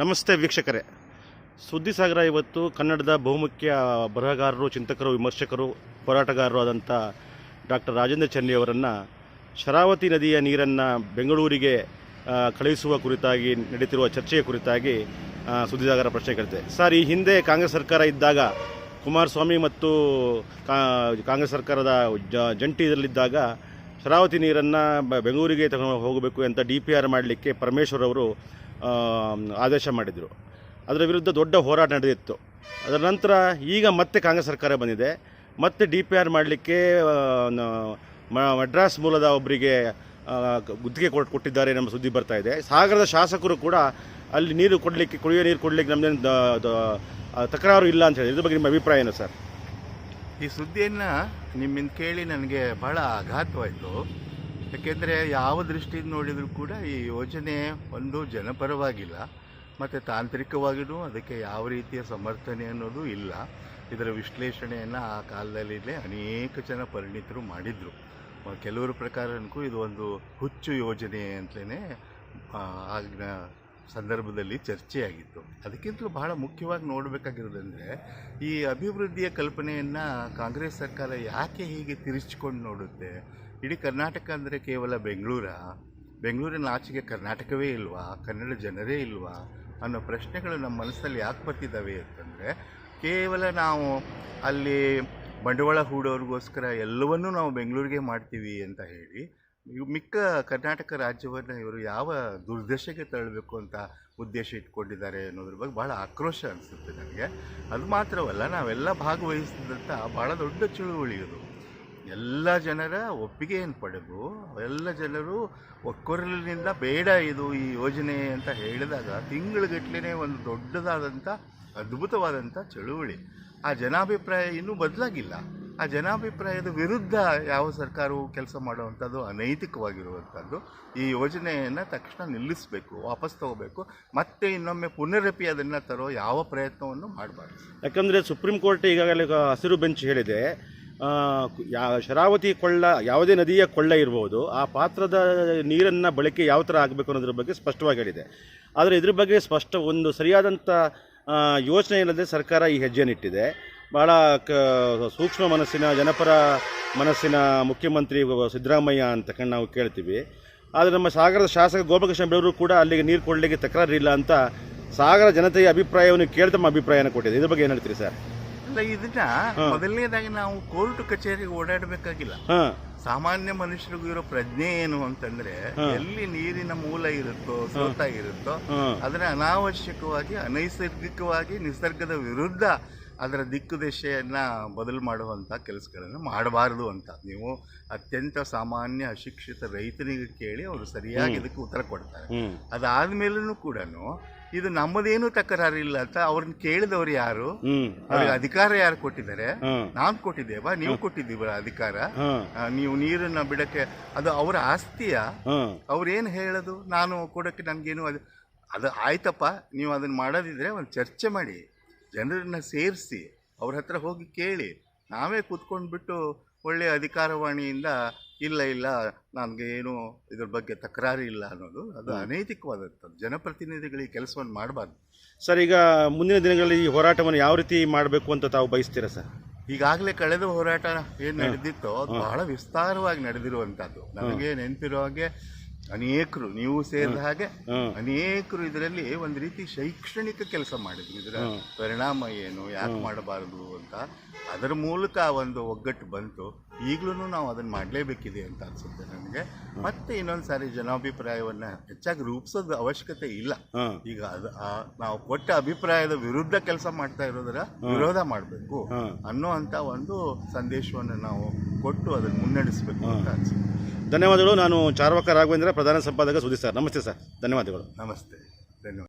ನಮಸ್ತೆ ವೀಕ್ಷಕರೇ. ಸುದ್ದಿ ಸಾಗರ ಇವತ್ತು ಕನ್ನಡದ ಬಹುಮುಖ್ಯ ಬರಹಗಾರರು, ಚಿಂತಕರು, ವಿಮರ್ಶಕರು, ಹೋರಾಟಗಾರರು ಆದಂಥ ಡಾಕ್ಟರ್ ರಾಜೇಂದ್ರ ಚನ್ನಿ ಅವರನ್ನು ಶರಾವತಿ ನದಿಯ ನೀರನ್ನು ಬೆಂಗಳೂರಿಗೆ ಕಳುಹಿಸುವ ಕುರಿತಾಗಿ ನಡೀತಿರುವ ಚರ್ಚೆಯ ಕುರಿತಾಗಿ ಸುದ್ದಿಸಾಗರ ಸುದ್ದಿ ಸಾಗರ ಪ್ರಶ್ನೆ ಕೇಳ್ತೆ. ಸರ್, ಈ ಹಿಂದೆ ಕಾಂಗ್ರೆಸ್ ಸರ್ಕಾರ ಇದ್ದಾಗ, ಕುಮಾರಸ್ವಾಮಿ ಮತ್ತು ಕಾಂಗ್ರೆಸ್ ಸರ್ಕಾರದ ಜಂಟಿ ಇದರಲ್ಲಿದ್ದಾಗ ಶರಾವತಿ ನೀರನ್ನು ಬೆಂಗಳೂರಿಗೆ ತಗೊಂಡು ಹೋಗಬೇಕು ಅಂತ ಡಿ ಪಿ ಆರ್ ಮಾಡಲಿಕ್ಕೆ ಪರಮೇಶ್ವರ್ ಅವರು ಆದೇಶ ಮಾಡಿದರು. ಅದರ ವಿರುದ್ಧ ದೊಡ್ಡ ಹೋರಾಟ ನಡೆದಿತ್ತು. ಅದರ ನಂತರ ಈಗ ಮತ್ತೆ ಕಾಂಗ್ರೆಸ್ ಸರ್ಕಾರ ಬಂದಿದೆ. ಮತ್ತೆ ಡಿ ಪಿ ಆರ್ ಮಾಡಲಿಕ್ಕೆ ಮಡ್ರಾಸ್ ಮೂಲದ ಒಬ್ಬರಿಗೆ ಗುತ್ತಿಗೆ ಕೊಟ್ಟು ಕೊಟ್ಟಿದ್ದಾರೆ ನಮ್ಮ ಸುದ್ದಿ ಬರ್ತಾ ಇದೆ. ಸಾಗರದ ಶಾಸಕರು ಕೂಡ ಅಲ್ಲಿ ನೀರು ಕೊಡಲಿಕ್ಕೆ, ಕುಡಿಯೋ ನೀರು ಕೊಡಲಿಕ್ಕೆ ನಮ್ಮದೇನು ತಕರಾರು ಇಲ್ಲ ಅಂತ ಹೇಳಿ ಇದ್ರ ಬಗ್ಗೆ ನಿಮ್ಮ ಅಭಿಪ್ರಾಯ ಏನು ಸರ್? ಈ ಸುದ್ದಿಯನ್ನು ನಿಮ್ಮಿಂದ ಕೇಳಿ ನನಗೆ ಬಹಳ ಆಘಾತವಾಯಿತು. ಯಾಕೆಂದರೆ ಯಾವ ದೃಷ್ಟಿಯಿಂದ ನೋಡಿದರೂ ಕೂಡ ಈ ಯೋಜನೆ ಒಂದು ಜನಪರವಾಗಿಲ್ಲ, ಮತ್ತು ತಾಂತ್ರಿಕವಾಗಿಯೂ ಅದಕ್ಕೆ ಯಾವ ರೀತಿಯ ಸಮರ್ಥನೆ ಅನ್ನೋದು ಇಲ್ಲ. ಇದರ ವಿಶ್ಲೇಷಣೆಯನ್ನು ಆ ಕಾಲದಲ್ಲಿಲ್ಲೇ ಅನೇಕ ಜನ ಪರಿಣಿತರು ಮಾಡಿದರು. ಕೆಲವರ ಪ್ರಕಾರಕ್ಕೂ ಇದು ಒಂದು ಹುಚ್ಚು ಯೋಜನೆ ಅಂತಲೇ ಆಗಿನ ಸಂದರ್ಭದಲ್ಲಿ ಚರ್ಚೆಯಾಗಿತ್ತು. ಅದಕ್ಕಿಂತಲೂ ಬಹಳ ಮುಖ್ಯವಾಗಿ ನೋಡಬೇಕಾಗಿರೋದಂದರೆ, ಈ ಅಭಿವೃದ್ಧಿಯ ಕಲ್ಪನೆಯನ್ನು ಕಾಂಗ್ರೆಸ್ ಸರ್ಕಾರ ಯಾಕೆ ಹೀಗೆ ತಿರುಚಿಕೊಂಡು ನೋಡುತ್ತೆ? ಇಡೀ ಕರ್ನಾಟಕ ಅಂದರೆ ಕೇವಲ ಬೆಂಗಳೂರ? ಬೆಂಗಳೂರಿನ ಆಚೆಗೆ ಕರ್ನಾಟಕವೇ ಇಲ್ವಾ? ಕನ್ನಡ ಜನರೇ ಇಲ್ವಾ? ಅನ್ನೋ ಪ್ರಶ್ನೆಗಳು ನಮ್ಮ ಮನಸ್ಸಲ್ಲಿ ಯಾಕೆ ಬರ್ತಿದ್ದಾವೆ ಅಂತಂದರೆ, ಕೇವಲ ನಾವು ಅಲ್ಲಿ ಬಂಡವಾಳ ಹೂಡೋರಿಗೋಸ್ಕರ ಎಲ್ಲವನ್ನೂ ನಾವು ಬೆಂಗಳೂರಿಗೆ ಮಾಡ್ತೀವಿ ಅಂತ ಹೇಳಿ ಮಿಕ್ಕ ಕರ್ನಾಟಕ ರಾಜ್ಯವನ್ನು ಇವರು ಯಾವ ದುರ್ದಶೆಗೆ ತಳ್ಳಬೇಕು ಅಂತ ಉದ್ದೇಶ ಇಟ್ಕೊಂಡಿದ್ದಾರೆ ಅನ್ನೋದ್ರ ಬಗ್ಗೆ ಭಾಳ ಆಕ್ರೋಶ ಅನಿಸುತ್ತೆ ನನಗೆ. ಅದು ಮಾತ್ರವಲ್ಲ, ನಾವೆಲ್ಲ ಭಾಗವಹಿಸಿದಂಥ ಭಾಳ ದೊಡ್ಡ ಚಳುವಳಿ ಅದು. ಎಲ್ಲ ಜನರ ಒಪ್ಪಿಗೆಯನ್ನು ಪಡೆದು ಎಲ್ಲ ಜನರು ಒಕ್ಕೊರಲಿನಿಂದ ಬೇಡ ಇದು ಈ ಯೋಜನೆ ಅಂತ ಹೇಳಿದಾಗ ತಿಂಗಳುಗಟ್ಟಲೆ ಒಂದು ದೊಡ್ಡದಾದಂಥ ಅದ್ಭುತವಾದಂಥ ಚಳುವಳಿ. ಆ ಜನಾಭಿಪ್ರಾಯ ಇನ್ನೂ ಬದಲಾಗಿಲ್ಲ. ಆ ಜನಾಭಿಪ್ರಾಯದ ವಿರುದ್ಧ ಯಾವ ಸರ್ಕಾರವು ಕೆಲಸ ಮಾಡುವಂಥದ್ದು ಅನೈತಿಕವಾಗಿರುವಂಥದ್ದು ಈ ಯೋಜನೆಯನ್ನು ತಕ್ಷಣ ನಿಲ್ಲಿಸಬೇಕು, ವಾಪಸ್ ತಗೋಬೇಕು, ಮತ್ತೆ ಇನ್ನೊಮ್ಮೆ ಪುನರಪಿ ಅದನ್ನು ತರೋ ಯಾವ ಪ್ರಯತ್ನವನ್ನು ಮಾಡಬಾರ್ದು. ಯಾಕಂದರೆ ಸುಪ್ರೀಂ ಕೋರ್ಟ್ ಈಗಾಗಲೇ ಹಸಿರು ಬೆಂಚ್ ಹೇಳಿದೆ. ಯಾ, ಶರಾವತಿ ಕೊಳ್ಳ, ಯಾವುದೇ ನದಿಯ ಕೊಳ್ಳ ಇರ್ಬೋದು, ಆ ಪಾತ್ರದ ನೀರನ್ನು ಬಳಕೆ ಯಾವ ಥರ ಆಗಬೇಕು ಅನ್ನೋದ್ರ ಬಗ್ಗೆ ಸ್ಪಷ್ಟವಾಗಿ ಹೇಳಿದೆ. ಆದರೆ ಇದ್ರ ಬಗ್ಗೆ ಸ್ಪಷ್ಟ ಒಂದು ಸರಿಯಾದಂಥ ಯೋಚನೆ ಇಲ್ಲದೆ ಸರ್ಕಾರ ಈ ಹೆಜ್ಜೆಯನ್ನಿಟ್ಟಿದೆ ಭಾಳ ಕ, ಸೂಕ್ಷ್ಮ ಮನಸ್ಸಿನ, ಜನಪರ ಮನಸ್ಸಿನ ಮುಖ್ಯಮಂತ್ರಿ ಸಿದ್ದರಾಮಯ್ಯ ಅಂತ ನಾವು ಕೇಳ್ತೀವಿ. ಆದರೆ ನಮ್ಮ ಸಾಗರದ ಶಾಸಕ ಗೋಪಕೃಷ್ಣ ಬೆಳೂರು ಕೂಡ ಅಲ್ಲಿಗೆ ನೀರು ಕೊಡಲಿಕ್ಕೆ ತಕರಾರಿಲ್ಲ ಅಂತ ಸಾಗರ ಜನತೆಯ ಅಭಿಪ್ರಾಯವನ್ನು ಕೇಳಿ ತಮ್ಮ ಅಭಿಪ್ರಾಯನ ಕೊಟ್ಟಿದೆ ಇದ್ರ ಬಗ್ಗೆ ಏನು ಹೇಳ್ತೀರಿ ಸರ್? ಇದನ್ನ ಮೊದಲನೇದಾಗಿ ನಾವು ಕೋರ್ಟ್ ಕಚೇರಿಗೆ ಓಡಾಡಬೇಕಾಗಿಲ್ಲ. ಸಾಮಾನ್ಯ ಮನುಷ್ಯರಿಗೂ ಇರೋ ಪ್ರಜ್ಞೆ ಏನು ಅಂತಂದ್ರೆ ಎಲ್ಲಿ ನೀರಿನ ಮೂಲ ಇರುತ್ತೋ ಸ್ರೋತ ಇರುತ್ತೋ ಅದನ್ನ ಅನಾವಶ್ಯಕವಾಗಿ ಅನೈಸರ್ಗಿಕವಾಗಿ ನಿಸರ್ಗದ ವಿರುದ್ಧ ಅದರ ದಿಕ್ಕು ದಿಶೆಯನ್ನ ಬದಲು ಮಾಡುವಂತ ಕೆಲಸಗಳನ್ನು ಮಾಡಬಾರದು ಅಂತ. ನೀವು ಅತ್ಯಂತ ಸಾಮಾನ್ಯ ಅಶಿಕ್ಷಿತ ರೈತನಿಗೆ ಕೇಳಿ ಅವರು ಸರಿಯಾಗಿ ಇದಕ್ಕೆ ಉತ್ತರ ಕೊಡ್ತಾರೆ. ಅದಾದ್ಮೇಲೂ ಕೂಡ ಇದು ನಮ್ಮದೇನು ತಕರಾರಿಲ್ಲ ಅಂತ ಅವ್ರನ್ನ ಕೇಳಿದವರು ಯಾರು? ಅವ್ರಿಗೆ ಅಧಿಕಾರ ಯಾರು ಕೊಟ್ಟಿದ್ದಾರೆ? ನಾನು ಕೊಟ್ಟಿದ್ದೇವಾ? ನೀವು ಕೊಟ್ಟಿದ್ದೀವ ಅಧಿಕಾರ? ನೀವು ನೀರನ್ನ ಬಿಡಕ್ಕೆ ಅದು ಅವರ ಆಸ್ತಿಯ? ಅವ್ರೇನು ಹೇಳೋದು? ನಾನು ಕೊಡೋಕ್ಕೆ ನನ್ಗೇನು ಅದು ಅದು ಆಯ್ತಪ್ಪ ನೀವು ಅದನ್ನ ಮಾಡೋದಿದ್ರೆ ಒಂದು ಚರ್ಚೆ ಮಾಡಿ. ಜನರನ್ನ ಸೇರಿಸಿ ಅವ್ರ ಹತ್ರ ಹೋಗಿ ಕೇಳಿ. ನಾವೇ ಕೂತ್ಕೊಂಡ್ಬಿಟ್ಟು ಒಳ್ಳೆಯ ಅಧಿಕಾರವಾಣಿಯಿಂದ ಇಲ್ಲ ಇಲ್ಲ ನನಗೆ ಏನು ಇದ್ರ ಬಗ್ಗೆ ತಕರಾರಿ ಇಲ್ಲ ಅನ್ನೋದು. ಅದು ಅನೈತಿಕವಾದಂಥದ್ದು. ಜನಪ್ರತಿನಿಧಿಗಳು ಈ ಕೆಲಸವನ್ನು ಮಾಡಬಾರ್ದು. ಸರ್ ಈಗ ಮುಂದಿನ ದಿನಗಳಲ್ಲಿ ಈ ಹೋರಾಟವನ್ನು ಯಾವ ರೀತಿ ಮಾಡಬೇಕು ಅಂತ ತಾವು ಬಯಸ್ತೀರಾ ಸರ್? ಈಗಾಗಲೇ ಕಳೆದ ಹೋರಾಟ ಏನು ನಡೆದಿತ್ತೋ ಅದು ಬಹಳ ವಿಸ್ತಾರವಾಗಿ ನಡೆದಿರುವಂಥದ್ದು. ನನಗೆ ನೆನಪಿರೋ ಹಾಗೆ ಅನೇಕರು ನೀವು ಸೇರಿದ ಹಾಗೆ ಅನೇಕರು ಇದರಲ್ಲಿ ಒಂದು ರೀತಿ ಶೈಕ್ಷಣಿಕ ಕೆಲಸ ಮಾಡಿದ್ರು. ಇದರ ಪರಿಣಾಮ ಏನು ಯಾಕೆ ಮಾಡಬಾರದು ಅಂತ. ಅದರ ಮೂಲಕ ಒಂದು ಒಗ್ಗಟ್ಟು ಬಂತು. ಈಗಲೂ ನಾವು ಅದನ್ನು ಮಾಡಲೇಬೇಕಿದೆ ಅಂತ ಅನ್ಸುತ್ತೆ ನನಗೆ. ಮತ್ತೆ ಇನ್ನೊಂದು ಸಾರಿ ಜನಾಭಿಪ್ರಾಯವನ್ನು ಹೆಚ್ಚಾಗಿ ರೂಪಿಸೋದು ಅವಶ್ಯಕತೆ ಇಲ್ಲ. ಈಗ ಅದು ನಾವು ಕೊಟ್ಟ ಅಭಿಪ್ರಾಯದ ವಿರುದ್ಧ ಕೆಲಸ ಮಾಡ್ತಾ ಇರೋದ್ರ ವಿರೋಧ ಮಾಡಬೇಕು ಅಂತ ಒಂದು ಸಂದೇಶವನ್ನು ನಾವು ಕೊಟ್ಟು ಅದನ್ನು ಮುನ್ನಡೆಸಬೇಕು ಅಂತ ಅನ್ಸುತ್ತೆ. ಧನ್ಯವಾದಗಳು. ನಾನು ಚಾರ್ವಕ ರಾಘವೇಂದ್ರ ಪ್ರಧಾನ ಸಂಪಾದಕ ಸುದೀಸ್ ಸರ್. ನಮಸ್ತೆ ಸರ್. ಧನ್ಯವಾದಗಳು. ನಮಸ್ತೆ. ಧನ್ಯವಾದ